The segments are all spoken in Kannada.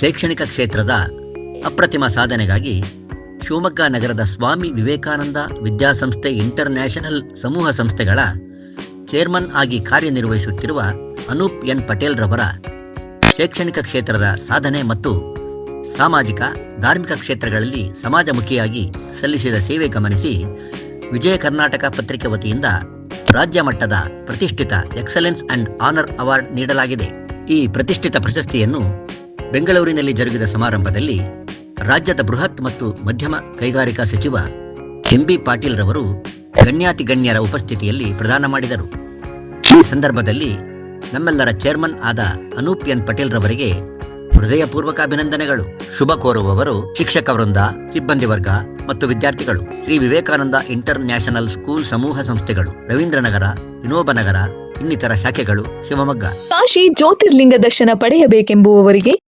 ಶೈಕ್ಷಣಿಕ ಕ್ಷೇತ್ರದ ಅಪ್ರತಿಮ ಸಾಧನೆಗಾಗಿ ಶಿವಮೊಗ್ಗ ನಗರದ ಸ್ವಾಮಿ ವಿವೇಕಾನಂದ ವಿದ್ಯಾಸಂಸ್ಥೆ ಇಂಟರ್ನ್ಯಾಷನಲ್ ಸಮೂಹ ಸಂಸ್ಥೆಗಳ ಚೇರ್ಮನ್ ಆಗಿ ಕಾರ್ಯನಿರ್ವಹಿಸುತ್ತಿರುವ ಅನೂಪ್ ಎನ್ ಪಟೇಲ್ ರವರ ಶೈಕ್ಷಣಿಕ ಕ್ಷೇತ್ರದ ಸಾಧನೆ ಮತ್ತು ಸಾಮಾಜಿಕ, ಧಾರ್ಮಿಕ ಕ್ಷೇತ್ರಗಳಲ್ಲಿ ಸಮಾಜಮುಖಿಯಾಗಿ ಸಲ್ಲಿಸಿದ ಸೇವೆ ಗಮನಿಸಿ ವಿಜಯ ಕರ್ನಾಟಕ ಪತ್ರಿಕೆ ವತಿಯಿಂದ ರಾಜ್ಯ ಮಟ್ಟದ ಪ್ರತಿಷ್ಠಿತ ಎಕ್ಸಲೆನ್ಸ್ ಅಂಡ್ ಆನರ್ ಅವಾರ್ಡ್ ನೀಡಲಾಗಿದೆ. ಈ ಪ್ರತಿಷ್ಠಿತ ಪ್ರಶಸ್ತಿಯನ್ನು ಬೆಂಗಳೂರಿನಲ್ಲಿ ಜರುಗಿದ ಸಮಾರಂಭದಲ್ಲಿ ರಾಜ್ಯದ ಬೃಹತ್ ಮತ್ತು ಮಧ್ಯಮ ಕೈಗಾರಿಕಾ ಸಚಿವ ಎಂಬಿ ಪಾಟೀಲ್ ರವರು ಗಣ್ಯಾತಿ ಗಣ್ಯರ ಉಪಸ್ಥಿತಿಯಲ್ಲಿ ಪ್ರದಾನ ಮಾಡಿದರು. ಈ ಸಂದರ್ಭದಲ್ಲಿ ನಮ್ಮೆಲ್ಲರ ಚೇರ್ಮನ್ ಆದ ಅನೂಪ್ ಎನ್ ಪಟೇಲ್ ರವರಿಗೆ ಹೃದಯಪೂರ್ವಕ ಅಭಿನಂದನೆಗಳು. ಶುಭ ಕೋರುವವರು ಶಿಕ್ಷಕ ವೃಂದ, ಸಿಬ್ಬಂದಿ ವರ್ಗ ಮತ್ತು ವಿದ್ಯಾರ್ಥಿಗಳು. Shri Vivekananda international school ಸಮೂಹ ಸಂಸ್ಥೆಗಳು, ರವೀಂದ್ರನಗರ ವಿನೋಬ ನಗರ ಇನ್ನಿತರ ಶಾಖೆಗಳು, ಶಿವಮೊಗ್ಗ. ಕಾಶಿ ಜ್ಯೋತಿರ್ಲಿಂಗ ದರ್ಶನ ಪಡೆಯಬೇಕೆಂಬುವವರಿಗೆ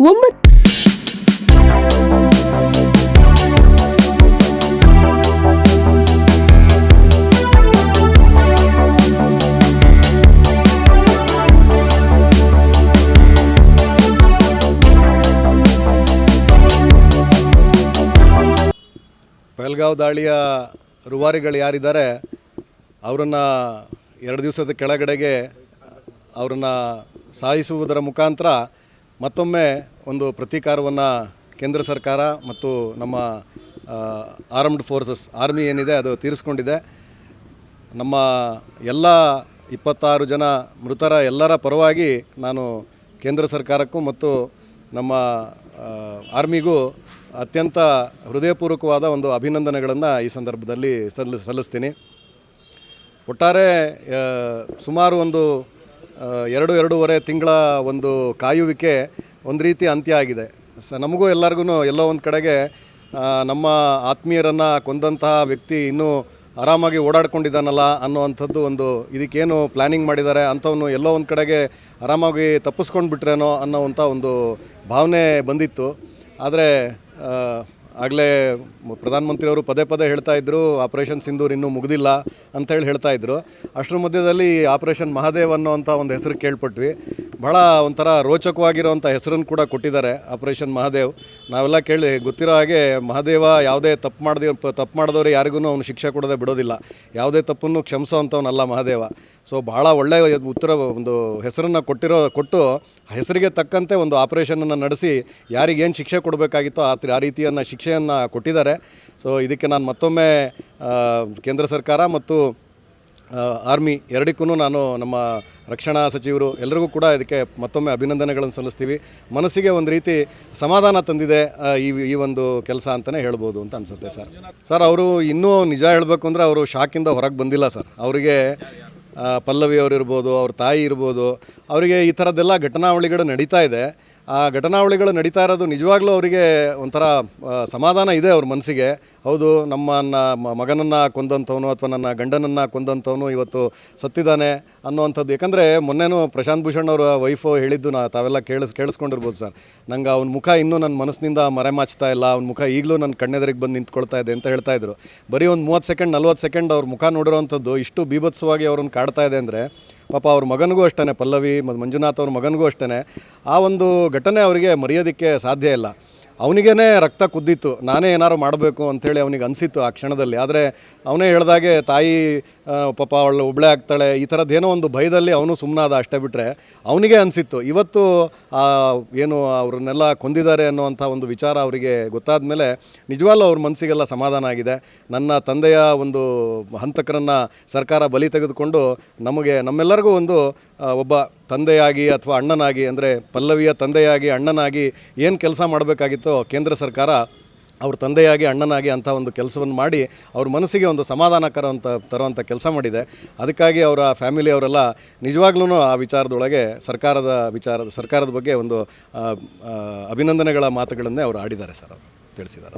ಒಂಬತ್ತು. ಪಹಲ್ಗಾವ್ ದಾಳಿಯ ರುವಾರಿಗಳು ಯಾರಿದ್ದಾರೆ ಅವರನ್ನು ಎರಡು ದಿವಸದ ಕೆಳಗಡೆಗೆ ಅವರನ್ನು ಸಾಯಿಸುವುದರ ಮುಖಾಂತರ ಮತ್ತೊಮ್ಮೆ ಒಂದು ಪ್ರತೀಕಾರವನ್ನು ಕೇಂದ್ರ ಸರ್ಕಾರ ಮತ್ತು ನಮ್ಮ ಆರ್ಮ್ಡ್ ಫೋರ್ಸಸ್ ಆರ್ಮಿ ಏನಿದೆ ಅದು ತೀರಿಸ್ಕೊಂಡಿದೆ. ನಮ್ಮ ಎಲ್ಲ ಇಪ್ಪತ್ತಾರು ಜನ ಮೃತರ ಎಲ್ಲರ ಪರವಾಗಿ ನಾನು ಕೇಂದ್ರ ಸರ್ಕಾರಕ್ಕೂ ಮತ್ತು ನಮ್ಮ ಆರ್ಮಿಗೂ ಅತ್ಯಂತ ಹೃದಯಪೂರ್ವಕವಾದ ಒಂದು ಅಭಿನಂದನೆಗಳನ್ನು ಈ ಸಂದರ್ಭದಲ್ಲಿ ಸಲ್ಲಿ ಸಲ್ಲಿಸ್ತೀನಿ. ಒಟ್ಟಾರೆ ಸುಮಾರು ಒಂದು ಎರಡು ಎರಡೂವರೆ ತಿಂಗಳ ಒಂದು ಕಾಯುವಿಕೆ ಒಂದು ರೀತಿ ಅಂತ್ಯ ಆಗಿದೆ. ಸ, ನಮಗೂ ಎಲ್ಲರಿಗೂ ಎಲ್ಲೋ ಒಂದು ಕಡೆಗೆ ನಮ್ಮ ಆತ್ಮೀಯರನ್ನು ಕೊಂದಂತಹ ವ್ಯಕ್ತಿ ಇನ್ನೂ ಆರಾಮಾಗಿ ಓಡಾಡ್ಕೊಂಡಿದ್ದಾನಲ್ಲ ಅನ್ನೋವಂಥದ್ದು ಒಂದು ಇದಕ್ಕೇನು ಪ್ಲ್ಯಾನಿಂಗ್ ಮಾಡಿದ್ದಾರೆ, ಅಂಥವನು ಎಲ್ಲೋ ಒಂದು ಕಡೆಗೆ ಆರಾಮಾಗಿ ತಪ್ಪಿಸ್ಕೊಂಡು ಬಿಟ್ರೇನೋ ಅನ್ನೋವಂಥ ಒಂದು ಭಾವನೆ ಬಂದಿತ್ತು. ಆದರೆ ಆಗಲೇ ಪ್ರಧಾನಮಂತ್ರಿಯವರು ಪದೇ ಪದೇ ಹೇಳ್ತಾ ಇದ್ದರು ಆಪರೇಷನ್ ಸಿಂಧೂರ್ ಇನ್ನೂ ಮುಗಿದಿಲ್ಲ ಅಂತೇಳಿ ಹೇಳ್ತಾ ಇದ್ದರು ಅಷ್ಟರ ಮಧ್ಯದಲ್ಲಿ ಆಪರೇಷನ್ ಮಹಾದೇವ್ ಅನ್ನೋವಂಥ ಒಂದು ಹೆಸರು ಕೇಳ್ಪಟ್ವಿ. ಭಾಳ ಒಂಥರ ರೋಚಕವಾಗಿರುವಂಥ ಹೆಸರನ್ನು ಕೂಡ ಕೊಟ್ಟಿದ್ದಾರೆ ಆಪರೇಷನ್ ಮಹಾದೇವ್. ನಾವೆಲ್ಲ ಕೇಳಿ ಗೊತ್ತಿರೋ ಹಾಗೆ ಮಹಾದೇವ ಯಾವುದೇ ತಪ್ಪು ಮಾಡದೆ ತಪ್ಪು ಮಾಡಿದವರು ಯಾರಿಗೂ ಅವನು ಶಿಕ್ಷೆ ಕೊಡದೆ ಬಿಡೋದಿಲ್ಲ. ಯಾವುದೇ ತಪ್ಪನ್ನು ಕ್ಷಮಿಸೋವಂಥವನಲ್ಲ ಮಹಾದೇವ. ಸೊ ಭಾಳ ಒಳ್ಳೆಯ ಉತ್ತರ ಒಂದು ಹೆಸರನ್ನು ಕೊಟ್ಟಿರೋ ಕೊಟ್ಟು ಹೆಸರಿಗೆ ತಕ್ಕಂತೆ ಒಂದು ಆಪರೇಷನನ್ನು ನಡೆಸಿ ಯಾರಿಗೇನು ಶಿಕ್ಷೆ ಕೊಡಬೇಕಾಗಿತ್ತೋ ಆ ಆ ರೀತಿಯನ್ನು ಶಿಕ್ಷೆಯನ್ನು ಕೊಟ್ಟಿದ್ದಾರೆ. ಸೊ ಇದಕ್ಕೆ ನಾನು ಮತ್ತೊಮ್ಮೆ ಕೇಂದ್ರ ಸರ್ಕಾರ ಮತ್ತು ಆರ್ಮಿ ಎರಡಕ್ಕೂ ನಾನು ನಮ್ಮ ರಕ್ಷಣಾ ಸಚಿವರು ಎಲ್ಲರಿಗೂ ಕೂಡ ಇದಕ್ಕೆ ಮತ್ತೊಮ್ಮೆ ಅಭಿನಂದನೆಗಳನ್ನು ಸಲ್ಲಿಸ್ತೀವಿ. ಮನಸ್ಸಿಗೆ ಒಂದು ರೀತಿ ಸಮಾಧಾನ ತಂದಿದೆ ಈ ಈ ಒಂದು ಕೆಲಸ ಅಂತಲೇ ಹೇಳ್ಬೋದು ಅಂತ ಅನಿಸುತ್ತೆ ಸರ್. ಸರ್, ಅವರು ಇನ್ನೂ ನಿಜ ಹೇಳಬೇಕು ಅಂದರೆ ಅವರು ಶಾಕಿಂದ ಹೊರಗೆ ಬಂದಿಲ್ಲ ಸರ್. ಅವರಿಗೆ ಪಲ್ಲವಿ ಅವರು ಇರ್ಬೋದು ಅವ್ರ ತಾಯಿ ಇರ್ಬೋದು, ಅವರಿಗೆ ಈ ಥರದ್ದೆಲ್ಲ ಘಟನಾವಳಿಗಳು ನಡೀತಾ ಇದೆ. ಆ ಘಟನಾವಳಿಗಳು ನಡೀತಾ ಇರೋದು ನಿಜವಾಗ್ಲೂ ಅವರಿಗೆ ಒಂಥರ ಸಮಾಧಾನ ಇದೆ ಅವ್ರ ಮನಸ್ಸಿಗೆ. ಹೌದು, ನಮ್ಮನ್ನ ಮಗನನ್ನು ಕೊಂದಂಥವನು ಅಥವಾ ನನ್ನ ಗಂಡನನ್ನು ಕೊಂದಂಥವನು ಇವತ್ತು ಸತ್ತಿದ್ದಾನೆ ಅನ್ನೋವಂಥದ್ದು. ಯಾಕಂದರೆ ಮೊನ್ನೆನೂ ಪ್ರಶಾಂತ್ ಭೂಷಣ್ ಅವರ ವೈಫು ಹೇಳಿದ್ದು ನಾ ತಾವೆಲ್ಲ ಕೇಳಿಸ್, ಕೇಳಿಸ್ಕೊಂಡಿರ್ಬೋದು ಸರ್. ನಂಗೆ ಅವ್ನ ಮುಖ ಇನ್ನೂ ನನ್ನ ಮನಸ್ಸಿನಿಂದ ಮರೆಮಾಚ್ತಾ ಇಲ್ಲ. ಅವ್ನ ಮುಖ ಈಗಲೂ ನನ್ನ ಕಣ್ಣೆದರಿಗೆ ಬಂದು ನಿಂತ್ಕೊಳ್ತಾ ಇದೆ ಅಂತ ಹೇಳ್ತಾ ಇದ್ರು. ಬರೀ ಒಂದು ಮೂವತ್ತು ಸೆಕೆಂಡ್, ನಲ್ವತ್ತು ಸೆಕೆಂಡ್ ಅವ್ರ ಮುಖ ನೋಡಿರೋವಂಥದ್ದು ಇಷ್ಟು ಬೀಭತ್ಸವಾಗಿ ಅವ್ರನ್ನ ಕಾಡ್ತಾ ಇದೆ ಅಂದರೆ ಪಾಪ ಅವ್ರ ಮಗನಿಗೂ ಅಷ್ಟೇ ಪಲ್ಲವಿ ಮತ್ತು ಮಂಜುನಾಥ್ ಅವ್ರ ಮಗನಿಗೂ ಅಷ್ಟೇ ಆ ಒಂದು ಘಟನೆ ಅವರಿಗೆ ಮರೆಯೋದಕ್ಕೆ ಸಾಧ್ಯ ಇಲ್ಲ. ಅವನಿಗೇ ರಕ್ತ ಕುದ್ದಿತ್ತು. ನಾನೇ ಏನಾರು ಮಾಡಬೇಕು ಅಂಥೇಳಿ ಅವನಿಗೆ ಅನಿಸಿತ್ತು ಆ ಕ್ಷಣದಲ್ಲಿ. ಆದರೆ ಅವನೇ ಹೇಳಿದಾಗೆ ತಾಯಿ ಪಾಪ ಅವಳು ಒಬ್ಬಳೆ ಆಗ್ತಾಳೆ, ಈ ಥರದ್ದೇನೋ ಒಂದು ಭಯದಲ್ಲಿ ಅವನು ಸುಮ್ಮನಾದ ಅಷ್ಟೇ ಬಿಟ್ಟರೆ ಅವನಿಗೆ ಅನಿಸಿತ್ತು. ಇವತ್ತು ಏನು ಅವ್ರನ್ನೆಲ್ಲ ಕೊಂದಿದ್ದಾರೆ ಅನ್ನುವಂಥ ಒಂದು ವಿಚಾರ ಅವರಿಗೆ ಗೊತ್ತಾದ ಮೇಲೆ ನಿಜವಾಗ್ಲೂ ಅವ್ರ ಮನಸ್ಸಿಗೆಲ್ಲ ಸಮಾಧಾನ ಆಗಿದೆ. ನನ್ನ ತಂದೆಯ ಒಂದು ಹಂತಕರನ್ನು ಸರ್ಕಾರ ಬಲಿ ತೆಗೆದುಕೊಂಡು ನಮಗೆ, ನಮ್ಮೆಲ್ಲರಿಗೂ ಒಂದು ಒಬ್ಬ ತಂದೆಯಾಗಿ ಅಥವಾ ಅಣ್ಣನಾಗಿ ಅಂದರೆ ಪಲ್ಲವಿಯ ತಂದೆಯಾಗಿ, ಅಣ್ಣನಾಗಿ ಏನು ಕೆಲಸ ಮಾಡಬೇಕಾಗಿತ್ತೋ ಕೇಂದ್ರ ಸರ್ಕಾರ ಅವ್ರ ತಂದೆಯಾಗಿ, ಅಣ್ಣನಾಗಿ ಅಂಥ ಒಂದು ಕೆಲಸವನ್ನು ಮಾಡಿ ಅವ್ರ ಮನಸ್ಸಿಗೆ ಒಂದು ಸಮಾಧಾನಕರ ಅಂತ ತರುವಂಥ ಕೆಲಸ ಮಾಡಿದೆ. ಅದಕ್ಕಾಗಿ ಅವರ ಫ್ಯಾಮಿಲಿ ಅವರೆಲ್ಲ ನಿಜವಾಗ್ಲೂ ಆ ವಿಚಾರದೊಳಗೆ ಸರ್ಕಾರದ ವಿಚಾರದ ಸರ್ಕಾರದ ಬಗ್ಗೆ ಒಂದು ಅಭಿನಂದನೆಗಳ ಮಾತುಗಳನ್ನೇ ಅವರು ಆಡಿದ್ದಾರೆ ಸರ್ ಅವರು, ತಿಳಿಸಿದ್ದಾರೆ.